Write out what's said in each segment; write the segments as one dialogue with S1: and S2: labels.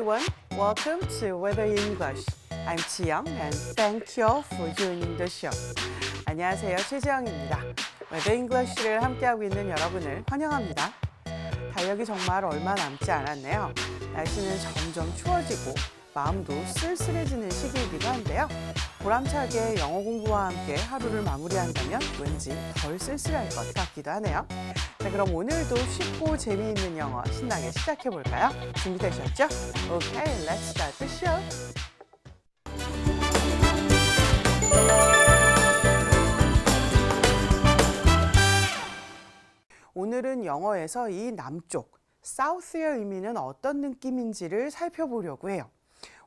S1: everyone. Welcome to Weather English. I'm 지영 and thank you for joining the show. 안녕하세요. 최지영입니다. Weather English를 함께하고 있는 여러분을 환영합니다. 달력이 정말 얼마 남지 않았네요. 날씨는 점점 추워지고 마음도 쓸쓸해지는 시기이기도 한데요. 보람차게 영어 공부와 함께 하루를 마무리한다면 왠지 덜 쓸쓸할 것 같기도 하네요. 자, 그럼 오늘도 쉽고 재미있는 영어 신나게 시작해 볼까요? 준비되셨죠? Okay, let's start the show. 오늘은 영어에서 이 남쪽, south의 의미는 어떤 느낌인지를 살펴보려고 해요.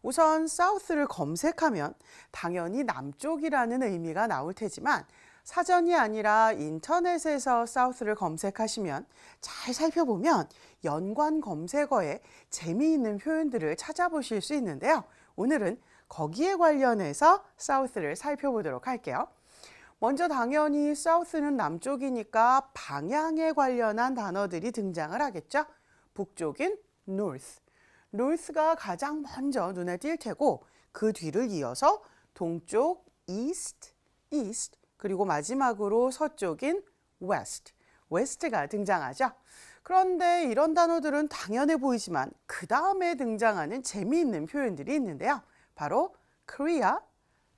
S1: 우선 south를 검색하면 당연히 남쪽이라는 의미가 나올 테지만 사전이 아니라 인터넷에서 south를 검색하시면 잘 살펴보면 연관 검색어에 재미있는 표현들을 찾아보실 수 있는데요. 오늘은 거기에 관련해서 south를 살펴보도록 할게요. 먼저 당연히 south는 남쪽이니까 방향에 관련한 단어들이 등장을 하겠죠. 북쪽인 north. North가 가장 먼저 눈에 띌 테고 그 뒤를 이어서 동쪽 east, east 그리고 마지막으로 서쪽인 west, west가 등장하죠. 그런데 이런 단어들은 당연해 보이지만 그 다음에 등장하는 재미있는 표현들이 있는데요. 바로 Korea,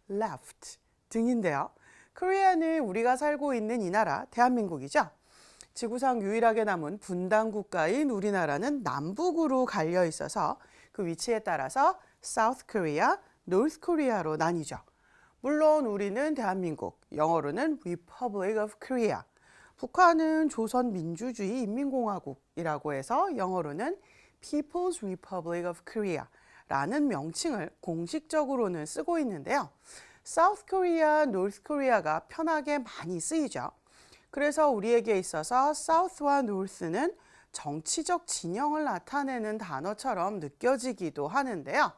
S1: left 등인데요. 코리아는 우리가 살고 있는 이 나라 대한민국이죠. 지구상 유일하게 남은 분단 국가인 우리나라는 남북으로 갈려 있어서 그 위치에 따라서 South Korea, North Korea로 나뉘죠. 물론 우리는 대한민국, 영어로는 Republic of Korea. 북한은 조선민주주의 인민공화국이라고 해서 영어로는 People's Republic of Korea 라는 명칭을 공식적으로는 쓰고 있는데요. South Korea, North Korea가 편하게 많이 쓰이죠. 그래서 우리에게 있어서 South와 North는 정치적 진영을 나타내는 단어처럼 느껴지기도 하는데요.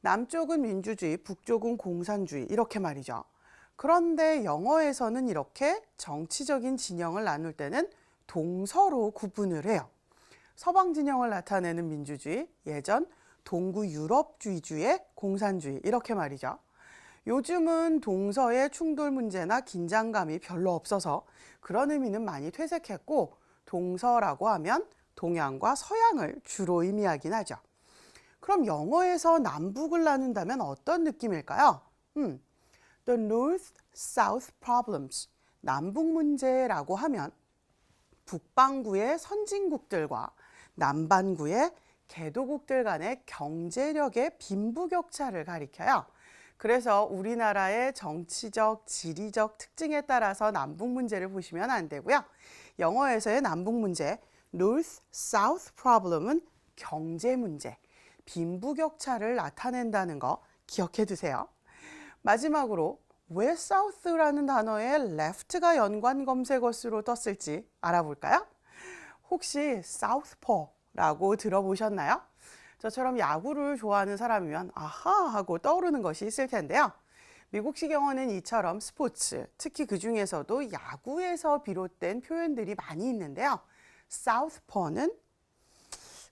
S1: 남쪽은 민주주의, 북쪽은 공산주의 이렇게 말이죠. 그런데 영어에서는 이렇게 정치적인 진영을 나눌 때는 동서로 구분을 해요. 서방 진영을 나타내는 민주주의, 예전 동구 유럽주의주의 공산주의 이렇게 말이죠. 요즘은 동서의 충돌 문제나 긴장감이 별로 없어서 그런 의미는 많이 퇴색했고 동서라고 하면 동양과 서양을 주로 의미하긴 하죠. 그럼 영어에서 남북을 나눈다면 어떤 느낌일까요? 음, The North-South Problems, 남북 문제라고 하면 북반구의 선진국들과 남반구의 개도국들 간의 경제력의 빈부격차를 가리켜요. 그래서 우리나라의 정치적, 지리적 특징에 따라서 남북 문제를 보시면 안 되고요. 영어에서의 남북 문제, North-South Problem은 경제 문제, 빈부격차를 나타낸다는 거 기억해 두세요. 마지막으로 왜 South라는 단어에 left가 연관 검색어 수로 떴을지 알아볼까요? 혹시 Southpaw라고 들어보셨나요? 저처럼 야구를 좋아하는 사람이면 아하 하고 떠오르는 것이 있을 텐데요. 미국식 영어는 이처럼 스포츠, 특히 그 중에서도 야구에서 비롯된 표현들이 많이 있는데요. Southpaw는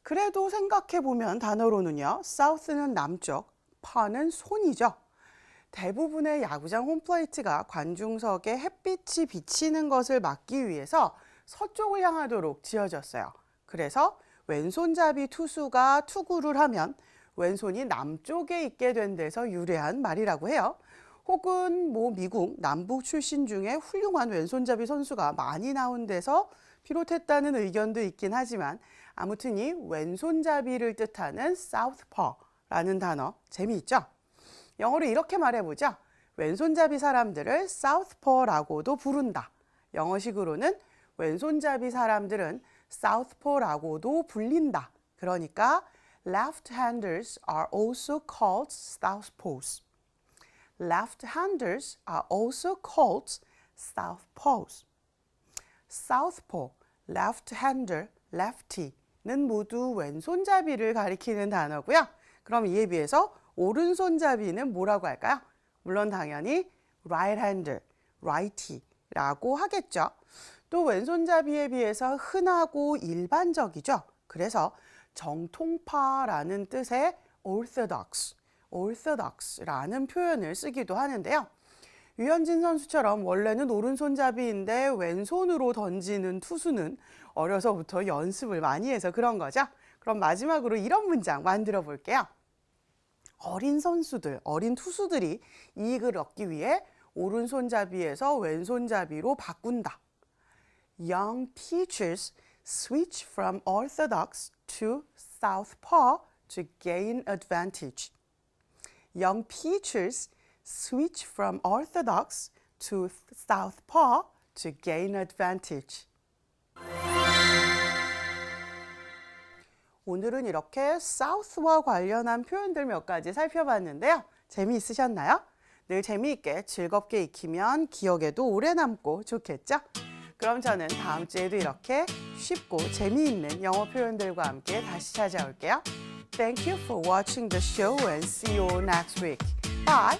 S1: 그래도 생각해 보면 단어로는요. South는 남쪽, Paw는 손이죠. 대부분의 야구장 홈플레이트가 관중석에 햇빛이 비치는 것을 막기 위해서 서쪽을 향하도록 지어졌어요. 그래서 왼손잡이 투수가 투구를 하면 왼손이 남쪽에 있게 된 데서 유래한 말이라고 해요. 혹은 뭐 미국 남북 출신 중에 훌륭한 왼손잡이 선수가 많이 나온 데서 비롯했다는 의견도 있긴 하지만 아무튼 이 왼손잡이를 뜻하는 southpaw라는 단어 재미있죠? 영어로 이렇게 말해보자. 왼손잡이 사람들을 southpaw라고도 부른다. 영어식으로는 왼손잡이 사람들은 southpaw라고도 불린다. 그러니까 left-handers are also called southpaws. Left-handers are also called southpaws. southpaw, left-hander, lefty는 모두 왼손잡이를 가리키는 단어고요. 그럼 이에 비해서 오른손잡이는 뭐라고 할까요? 물론 당연히 right-hander, righty라고 하겠죠. 또 왼손잡이에 비해서 흔하고 일반적이죠. 그래서 정통파라는 뜻의 orthodox, orthodox라는 표현을 쓰기도 하는데요. 유현진 선수처럼 원래는 오른손잡이인데 왼손으로 던지는 투수는 어려서부터 연습을 많이 해서 그런 거죠. 그럼 마지막으로 이런 문장 만들어 볼게요. 어린 선수들, 어린 투수들이 이익을 얻기 위해 오른손잡이에서 왼손잡이로 바꾼다. Young pitchers switch from orthodox to southpaw to gain advantage. Young pitchers switch from orthodox to southpaw to gain advantage. 오늘은 이렇게 south와 관련한 표현들 몇 가지 살펴봤는데요. 재미있으셨나요? 늘 재미있게 즐겁게 익히면 기억에도 오래 남고 좋겠죠? 그럼 저는 다음 주에도 이렇게 쉽고 재미있는 영어 표현들과 함께 다시 찾아올게요. Thank you for watching the show and see you next week. Bye!